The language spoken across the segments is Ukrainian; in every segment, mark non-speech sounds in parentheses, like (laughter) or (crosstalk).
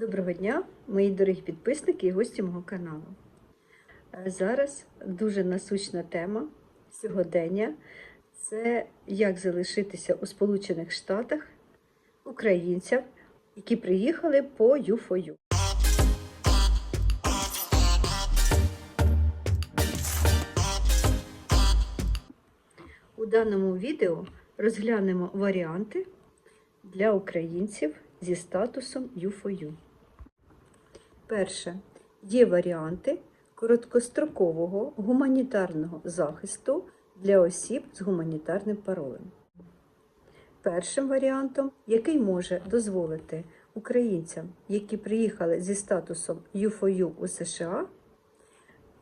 Доброго дня, мої дорогі підписники і гості мого каналу. Е, Зараз дуже насущна тема сьогодення це як залишитися у Сполучених Штатах українцям, які приїхали по U4U. У даному відео розглянемо варіанти для українців зі статусом U4U. Перше. Є варіанти короткострокового гуманітарного захисту для осіб з гуманітарним паролем. Першим варіантом, який може дозволити українцям, які приїхали зі статусом U4U у США,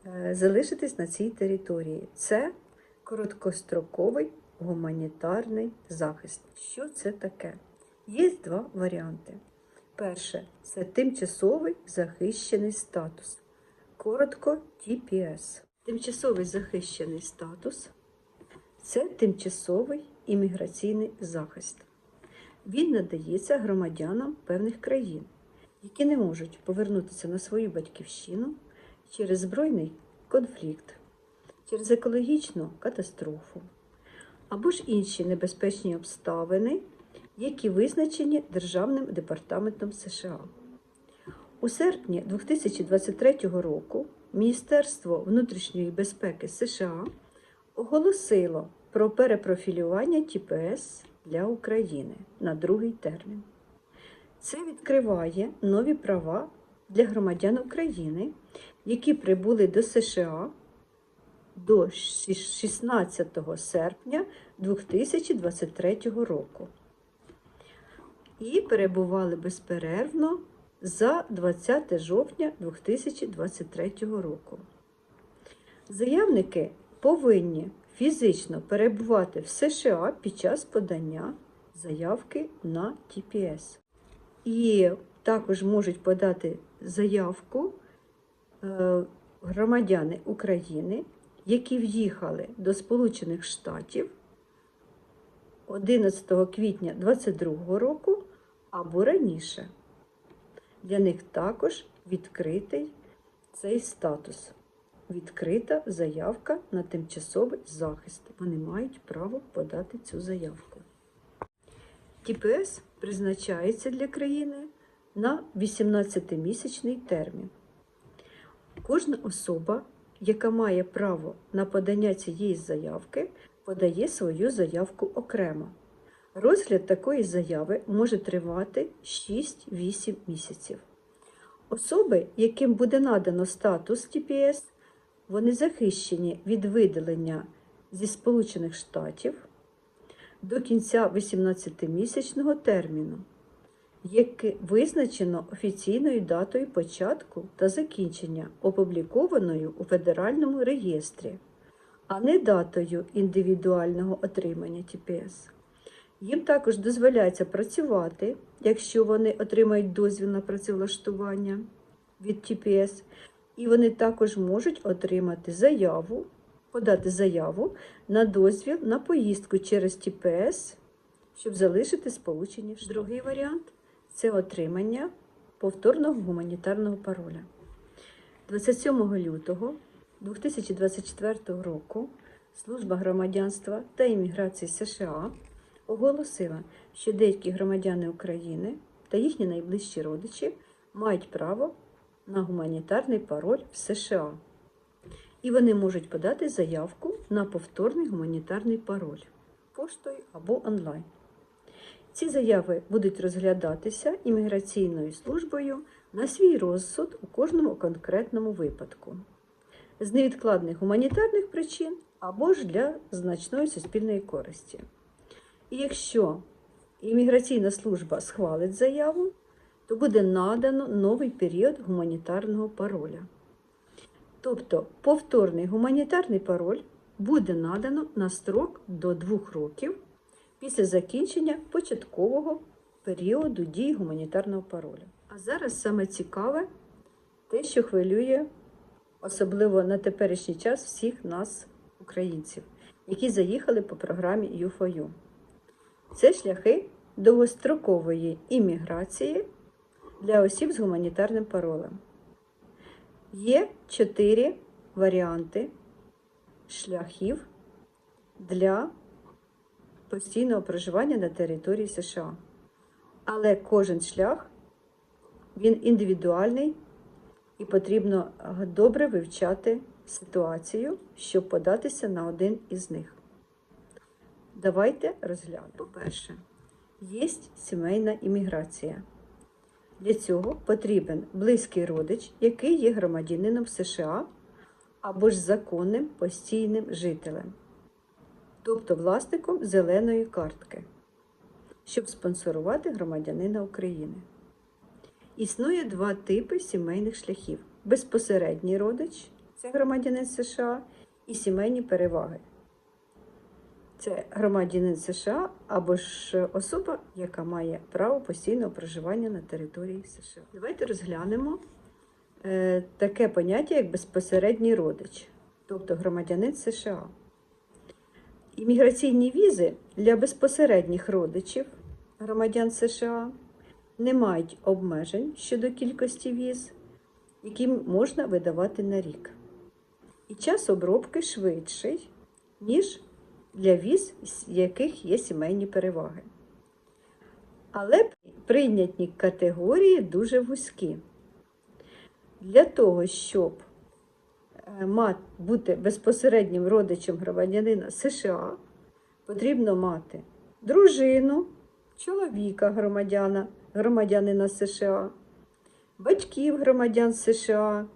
е, залишитись на цій території. Це короткостроковий гуманітарний захист. Що це таке? Є два варіанти. Перше це тимчасовий захищений статус. Коротко TPS. Тимчасовий захищений статус це тимчасовий імміграційний захист. Він надається громадянам певних країн, які не можуть повернутися на свою батьківщину через збройний конфлікт, через екологічну катастрофу або ж інші небезпечні обставини, які визначені Державним департаментом США. У серпні 2023 року Міністерство внутрішньої безпеки США оголосило про перепрофілювання ТПС для України на другий термін. Це відкриває нові права для громадян України, які прибули до США до 16 серпня 2023 року і перебували безперервно за 20 жовтня 2023 року. Заявники повинні фізично перебувати в США під час подання заявки на ТПС. І також можуть подати заявку е, громадяни України, які в'їхали до Сполучених Штатів 11 квітня 2022 року або раніше. Для них також відкритий цей статус. Відкрита заявка на тимчасовий захист. Вони мають право подати цю заявку. ТПС призначається для країни на 18-місячний термін. Кожна особа, яка має право на подання цієї заявки, подає свою заявку окремо. Розгляд такої заяви може тривати 6-8 місяців. Особи, яким буде надано статус ТПС, вони захищені від видалення зі Сполучених Штатів до кінця 18-місячного терміну, яке визначено офіційною датою початку та закінчення, опублікованою у Федеральному реєстрі, а не датою індивідуального отримання ТПС. Їм також дозволяється працювати, якщо вони отримають дозвіл на працевлаштування від ТПС, і вони також можуть отримати заяву, подати заяву на дозвіл на поїздку через ТПС, щоб залишити Сполучені Штати. Другий варіант це отримання повторного гуманітарного пароля. 27 лютого 2024 року Служба громадянства та імміграції США оголосила, що деякі громадяни України та їхні найближчі родичі мають право на гуманітарний пароль в США. І вони можуть подати заявку на повторний гуманітарний пароль поштою або онлайн. Ці заяви будуть розглядатися імміграційною службою на свій розсуд у кожному конкретному випадку, з невідкладних гуманітарних причин або ж для значної суспільної користі. І якщо імміграційна служба схвалить заяву, то буде надано новий період гуманітарного пароля. Тобто повторний гуманітарний пароль буде надано на строк до 2 років після закінчення початкового періоду дії гуманітарного пароля. А зараз саме цікаве те, що хвилює особливо на теперішній час всіх нас, українців, які заїхали по програмі U4U. Це шляхи довгострокової імміграції для осіб з гуманітарним паролем. Є чотири варіанти шляхів для постійного проживання на території США. Але кожен шлях він індивідуальний і потрібно добре вивчати ситуацію, щоб податися на один із них. Давайте розглянемо. По-перше, є сімейна імміграція. Для цього потрібен близький родич, який є громадянином США або ж законним постійним жителем, тобто власником зеленої картки, щоб спонсорувати громадянина України. Існує два типи сімейних шляхів: безпосередній родич це громадянин США, і сімейні переваги. Це громадянин США або ж особа, яка має право постійного проживання на території США. Давайте розглянемо е, таке поняття, як безпосередній родич, тобто громадянин США. Імміграційні візи для безпосередніх родичів громадян США не мають обмежень щодо кількості віз, які можна видавати на рік. І час обробки швидший, ніж для віз, з яких є сімейні переваги. Але прийнятні категорії дуже вузькі. Для того, щоб е, бути безпосереднім родичем громадянина США, потрібно мати дружину, чоловіка громадяна, громадянина США, батьків громадян США,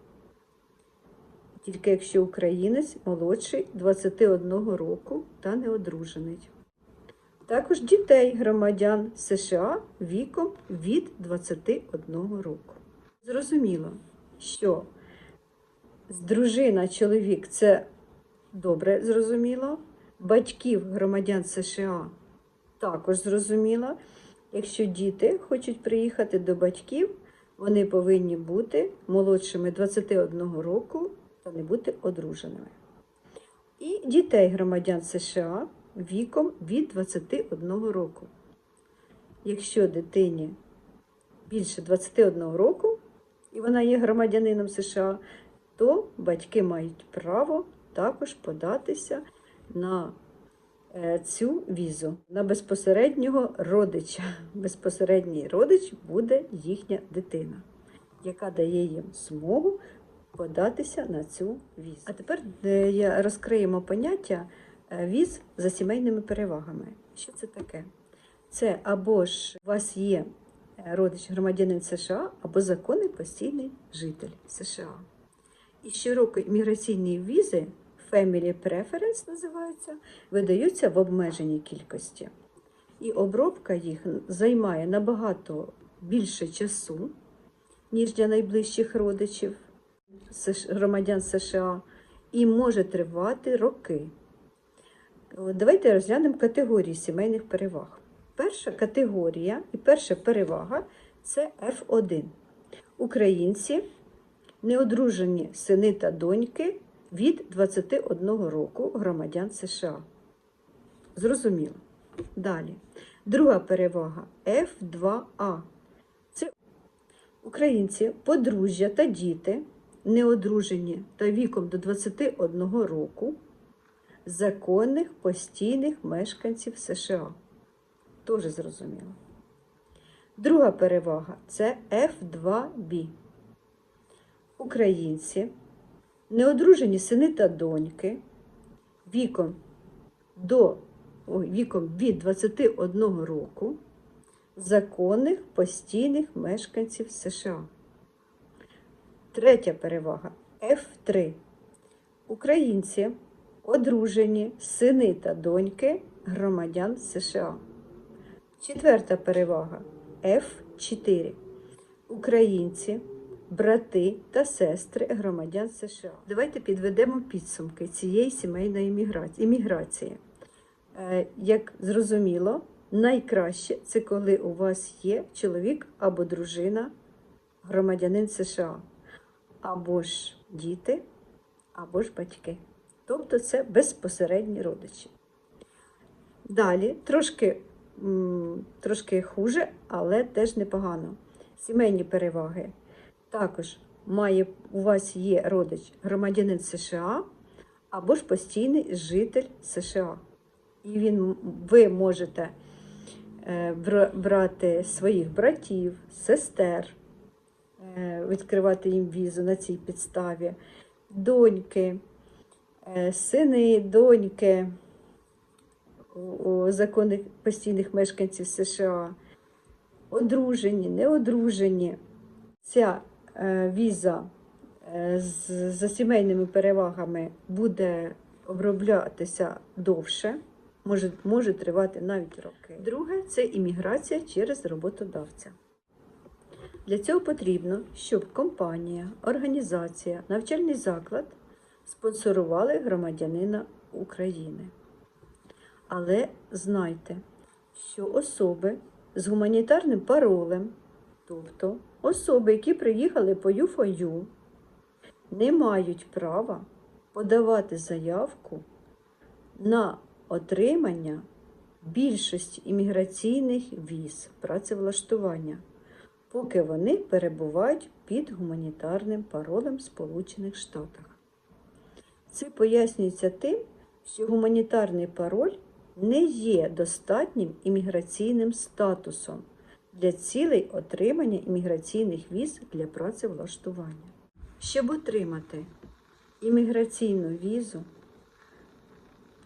тільки якщо українець молодший 21 року та не одружений. Також дітей громадян США віком від 21 року. Зрозуміло, що дружина, чоловік це добре зрозуміло, батьків громадян США також зрозуміло. Якщо діти хочуть приїхати до батьків, вони повинні бути молодшими 21 року не бути одруженими. І дітей громадян США віком від 21 року. Якщо дитині більше 21 року і вона є громадянином США, то батьки мають право також податися на е, цю візу, на безпосереднього родича. (laughs) Безпосередній родич буде їхня дитина, яка дає їм змогу податися на цю візу. А тепер е, розкриємо поняття е, віз за сімейними перевагами. Що це таке? Це або ж у вас є е, родич громадянин США, або законний постійний житель США. І щороку імміграційні візи Family Preference називаються, видаються в обмеженій кількості. І обробка їх займає набагато більше часу, ніж для найближчих родичів громадян США, і може тривати роки. Давайте розглянемо категорії сімейних переваг. Перша категорія і перша перевага це F1. Українці, неодружені сини та доньки від 21 року громадян США. Зрозуміло. Далі. Друга перевага F2A. Це українці, подружжя та діти, неодружені та віком до 21 року, законних постійних мешканців США. Теж зрозуміло. Друга перевага це F2B. Українці, неодружені сини та доньки, віком до ой, віком від 21 року, законних постійних мешканців США. Третя перевага F3. Українці, одружені сини та доньки громадян США. Четверта перевага F4. Українці, брати та сестри громадян США. Давайте підведемо підсумки цієї сімейної імміграції. Е, Як зрозуміло, найкраще це коли у вас є чоловік або дружина, громадянин США, або ж діти, або ж батьки. Тобто це безпосередні родичі. Далі трошки, трошки хуже, але теж непогано. Сімейні переваги. Також має, у вас є родич громадянин США або ж постійний житель США. І він, ви можете е, брати своїх братів, сестер, відкривати їм візу на цій підставі, доньки, е, сини, доньки у- законних постійних мешканців США, одружені, неодружені. Ця е, віза е, за сімейними перевагами буде оброблятися довше, може, може тривати навіть роки. Друге це імміграція через роботодавця. Для цього потрібно, щоб компанія, організація, навчальний заклад спонсорували громадянина України. Але знайте, що особи з гуманітарним паролем, тобто особи, які приїхали по ЮФОЮ, не мають права подавати заявку на отримання більшості імміграційних віз працевлаштування, поки вони перебувають під гуманітарним паролем Сполучених Штатах. Це пояснюється тим, що гуманітарний пароль не є достатнім імміграційним статусом для цілей отримання імміграційних віз для працевлаштування. Щоб отримати імміграційну візу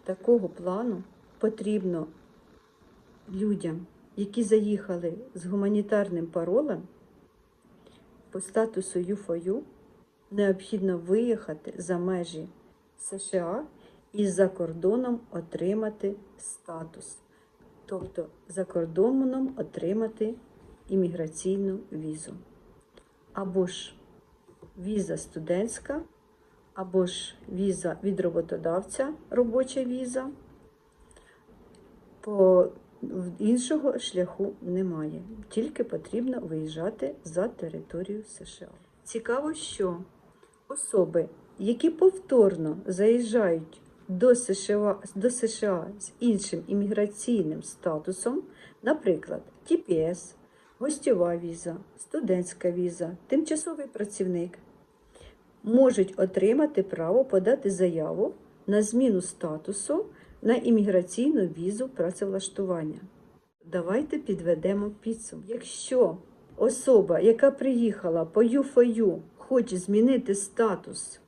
такого плану, потрібно людям, які заїхали з гуманітарним паролем по статусу ЮФОЮ, необхідно виїхати за межі США і за кордоном отримати статус. Тобто за кордоном отримати імміграційну візу. Або ж віза студентська, або ж віза від роботодавця, робоча віза. По іншого шляху немає. Тільки потрібно виїжджати за територію США. Цікаво, що особи, які повторно заїжджають до США, до США з іншим імміграційним статусом, наприклад, TPS, гостьова віза, студентська віза, тимчасовий працівник, можуть отримати право подати заяву на зміну статусу на імміграційну візу працевлаштування. Давайте підведемо підсумок. Якщо особа, яка приїхала по ЮФОЮ, хоче змінити статус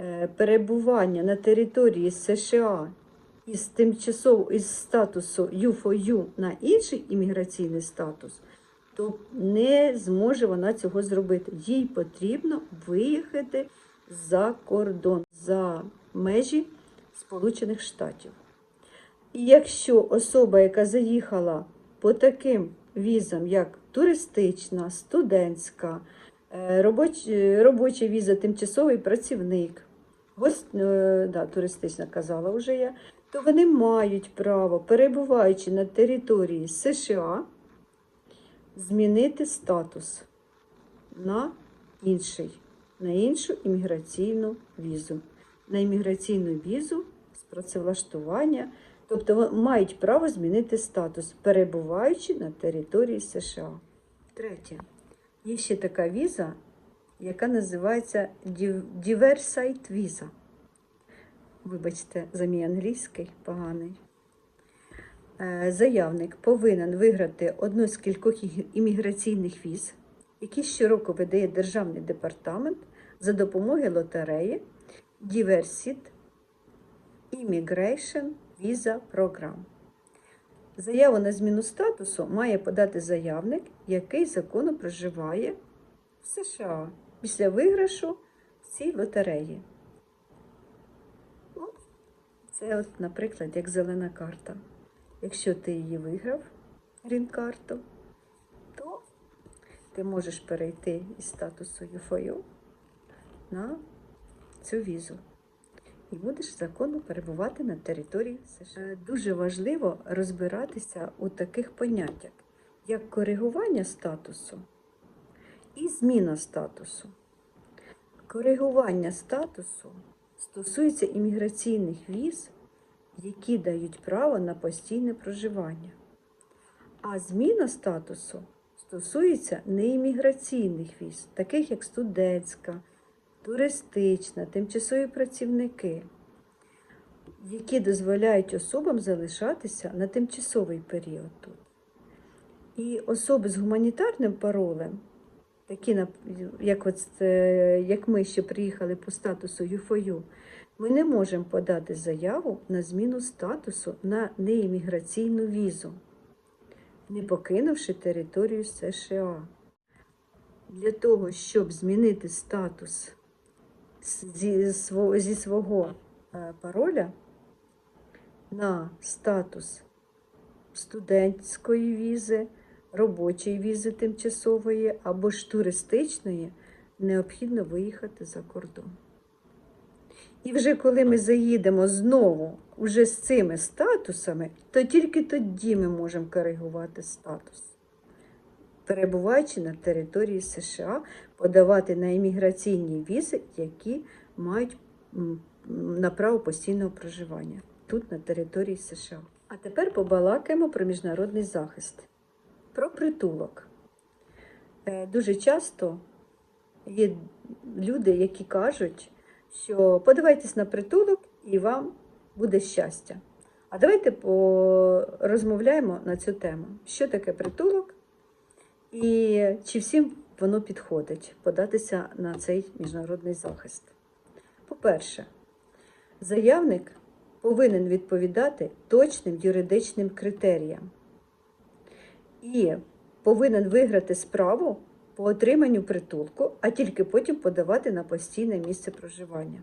е, перебування на території США із тимчасово із статусу ЮФОЮ на інший імміграційний статус, то не зможе вона цього зробити. Їй потрібно виїхати за кордон, за межі Сполучених Штатів. І якщо особа, яка заїхала по таким візам, як туристична, студентська, е, робоч, е, робоча віза, тимчасовий працівник, гость, е, да, туристична казала вже я, то вони мають право, перебуваючи на території США, змінити статус на інший, на іншу імміграційну візу. На імміграційну візу з працевлаштування, тобто мають право змінити статус, перебуваючи на території США. Третє. Є ще така віза, яка називається Div- Diversite віза. Вибачте, за мій англійський поганий. Е, Заявник повинен виграти одну з кількох імміграційних віз, які щороку видає Державний департамент за допомогою лотереї Diversit Immigration Visa Program. Заяву на зміну статусу має подати заявник, який законно проживає в США після виграшу в цій лотереї. Це, от, наприклад, як зелена карта. Якщо ти її виграв, грін-карту, то ти можеш перейти із статусу ЮФОЮ на цю візу і будеш законно перебувати на території США. Е, Дуже важливо розбиратися у таких поняттях, як коригування статусу і зміна статусу. Коригування статусу стосується імміграційних віз, які дають право на постійне проживання. А зміна статусу стосується неімміграційних віз, таких як студентська, туристична, тимчасові працівники, які дозволяють особам залишатися на тимчасовий період тут. І особи з гуманітарним паролем, такі, як, от, е, як ми ще приїхали по статусу ЮФОЮ, ми не можемо подати заяву на зміну статусу на неімміграційну візу, не покинувши територію США. Для того, щоб змінити статус зі, зі свого е, пароля на статус студентської візи, робочої візи тимчасової або ж туристичної, необхідно виїхати за кордон. І вже коли ми заїдемо знову уже з цими статусами, то тільки тоді ми можемо коригувати статус. Перебуваючи на території США, подавати на імміграційні візи, які мають на право постійного проживання тут, на території США. А тепер побалакаємо про міжнародний захист, про притулок. Е, Дуже часто є люди, які кажуть, що подавайтесь на притулок і вам буде щастя. А давайте порозмовляємо на цю тему. Що таке притулок і чи всім воно підходить податися на цей міжнародний захист? По-перше, заявник повинен відповідати точним юридичним критеріям і повинен виграти справу по отриманню притулку, а тільки потім подавати на постійне місце проживання.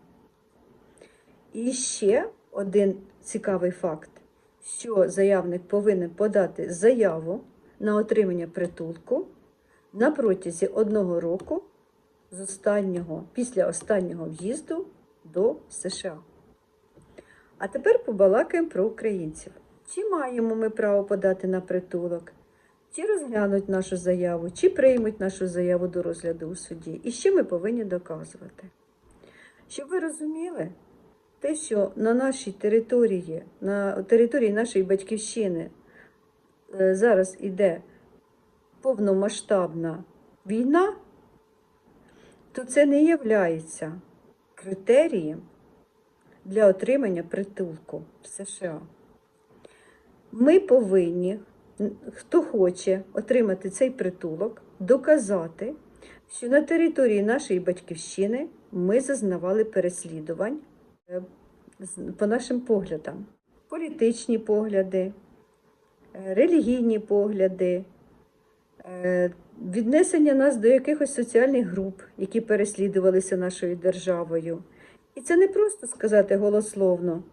І ще один цікавий факт, що заявник повинен подати заяву на отримання притулку на протязі одного року з останнього, після останнього в'їзду до США. А тепер побалакаємо про українців. Чи маємо ми право подати на притулок? Чи розглянуть нашу заяву, чи приймуть нашу заяву до розгляду у суді? І що ми повинні доказувати? Щоб ви розуміли, те, що на нашій території, на території нашої батьківщини зараз іде повномасштабна війна, то це не є критерієм для отримання притулку в США. Ми повинні, хто хоче отримати цей притулок, доказати, що на території нашої батьківщини ми зазнавали переслідувань е, по нашим поглядам. Політичні погляди, е, релігійні погляди, е, віднесення нас до якихось соціальних груп, які переслідувалися нашою державою. І це не просто сказати голословно,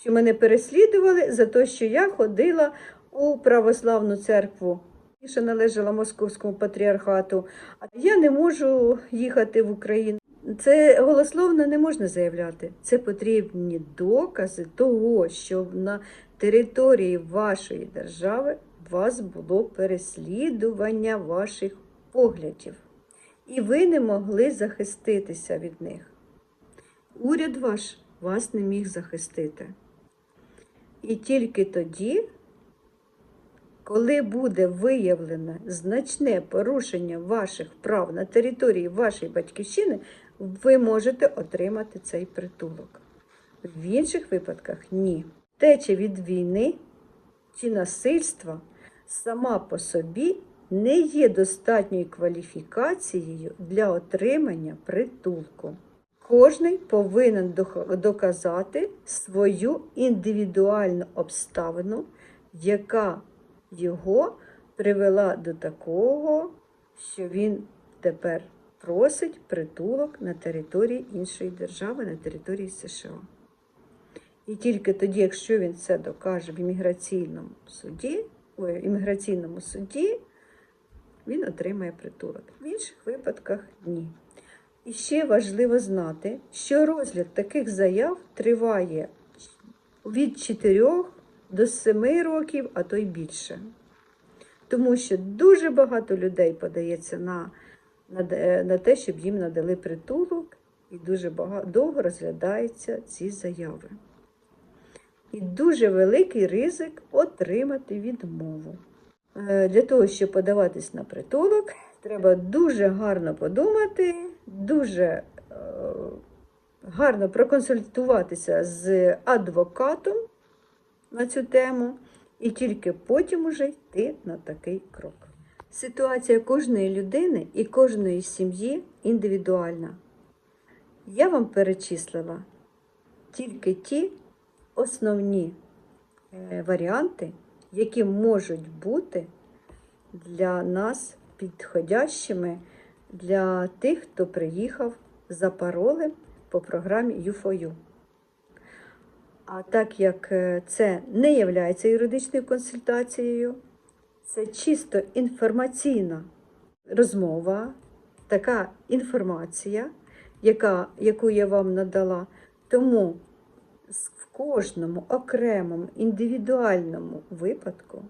що мене переслідували за те, що я ходила у православну церкву, що належала Московському патріархату, а я не можу їхати в Україну. Це голословно не можна заявляти. Це потрібні докази того, що на території вашої держави вас було переслідування ваших поглядів, і ви не могли захиститися від них. Уряд ваш вас не міг захистити. І тільки тоді, коли буде виявлене значне порушення ваших прав на території вашої батьківщини, ви можете отримати цей притулок. В інших випадках ні. Теча від війни чи насильства сама по собі не є достатньою кваліфікацією для отримання притулку. Кожний повинен доказати свою індивідуальну обставину, яка його привела до такого, що він тепер просить притулок на території іншої держави, на території США. І тільки тоді, якщо він це докаже в імміграційному суді, ой, імміграційному суді, він отримає притулок. В інших випадках ні. І ще важливо знати, що розгляд таких заяв триває від 4 до 7 років, а то й більше. Тому що дуже багато людей подається на, на, на те, щоб їм надали притулок, і дуже багато, довго розглядаються ці заяви. І дуже великий ризик отримати відмову. е, для того, щоб подаватись на притулок, треба дуже гарно подумати, дуже е, гарно проконсультуватися з адвокатом на цю тему, і тільки потім уже йти на такий крок. Ситуація кожної людини і кожної сім'ї індивідуальна. Я вам перечислила тільки ті основні е, варіанти, які можуть бути для нас підходящими для тих, хто приїхав за паролем по програмі U4U. А так як е, це не є юридичною консультацією, це чисто інформаційна розмова, така інформація, яка, яку я вам надала. Тому в кожному окремому індивідуальному випадку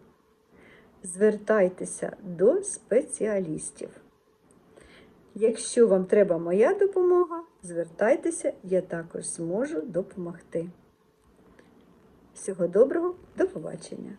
звертайтеся до спеціалістів. Якщо вам треба моя допомога, звертайтеся, я також зможу допомогти. Всього доброго, до побачення!